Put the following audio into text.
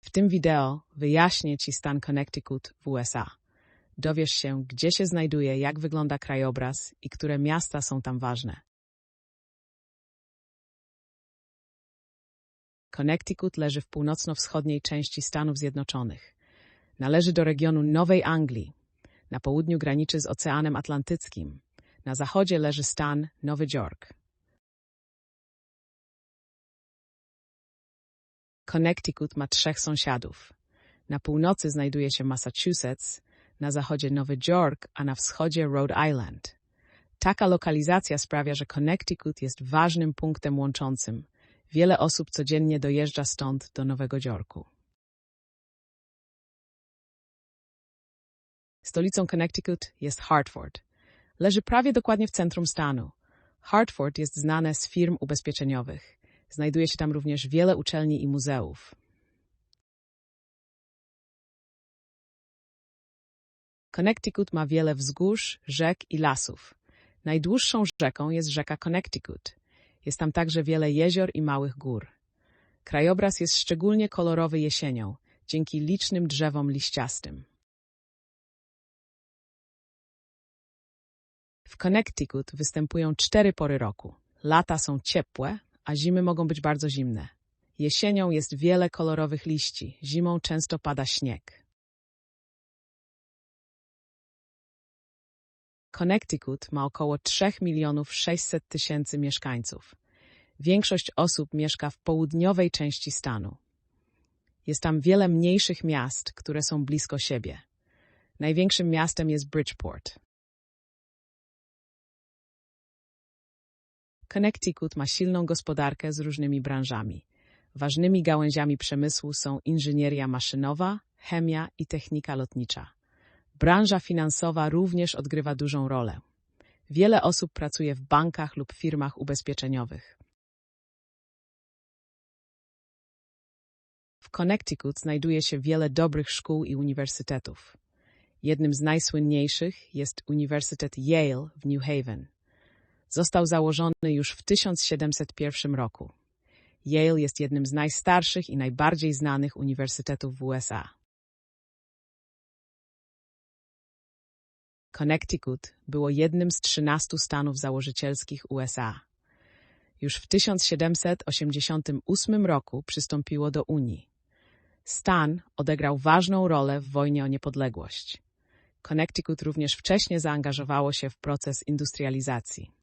W tym wideo wyjaśnię Ci stan Connecticut w USA. Dowiesz się, gdzie się znajduje, jak wygląda krajobraz i które miasta są tam ważne. Connecticut leży w północno-wschodniej części Stanów Zjednoczonych. Należy do regionu Nowej Anglii. Na południu graniczy z Oceanem Atlantyckim. Na zachodzie leży stan Nowy Jork. Connecticut ma trzech sąsiadów. Na północy znajduje się Massachusetts, na zachodzie Nowy Jork, a na wschodzie Rhode Island. Taka lokalizacja sprawia, że Connecticut jest ważnym punktem łączącym. Wiele osób codziennie dojeżdża stąd do Nowego Jorku. Stolicą Connecticut jest Hartford. Leży prawie dokładnie w centrum stanu. Hartford jest znane z firm ubezpieczeniowych. Znajduje się tam również wiele uczelni i muzeów. Connecticut ma wiele wzgórz, rzek i lasów. Najdłuższą rzeką jest rzeka Connecticut. Jest tam także wiele jezior i małych gór. Krajobraz jest szczególnie kolorowy jesienią, dzięki licznym drzewom liściastym. W Connecticut występują cztery pory roku. Lata są ciepłe, a zimy mogą być bardzo zimne. Jesienią jest wiele kolorowych liści, zimą często pada śnieg. Connecticut ma około 3 milionów 600 tysięcy mieszkańców. Większość osób mieszka w południowej części stanu. Jest tam wiele mniejszych miast, które są blisko siebie. Największym miastem jest Bridgeport. Connecticut ma silną gospodarkę z różnymi branżami. Ważnymi gałęziami przemysłu są inżynieria maszynowa, chemia i technika lotnicza. Branża finansowa również odgrywa dużą rolę. Wiele osób pracuje w bankach lub firmach ubezpieczeniowych. W Connecticut znajduje się wiele dobrych szkół i uniwersytetów. Jednym z najsłynniejszych jest Uniwersytet Yale w New Haven. Został założony już w 1701 roku. Yale jest jednym z najstarszych i najbardziej znanych uniwersytetów w USA. Connecticut było jednym z 13 stanów założycielskich USA. Już w 1788 roku przystąpiło do Unii. Stan odegrał ważną rolę w wojnie o niepodległość. Connecticut również wcześnie zaangażowało się w proces industrializacji.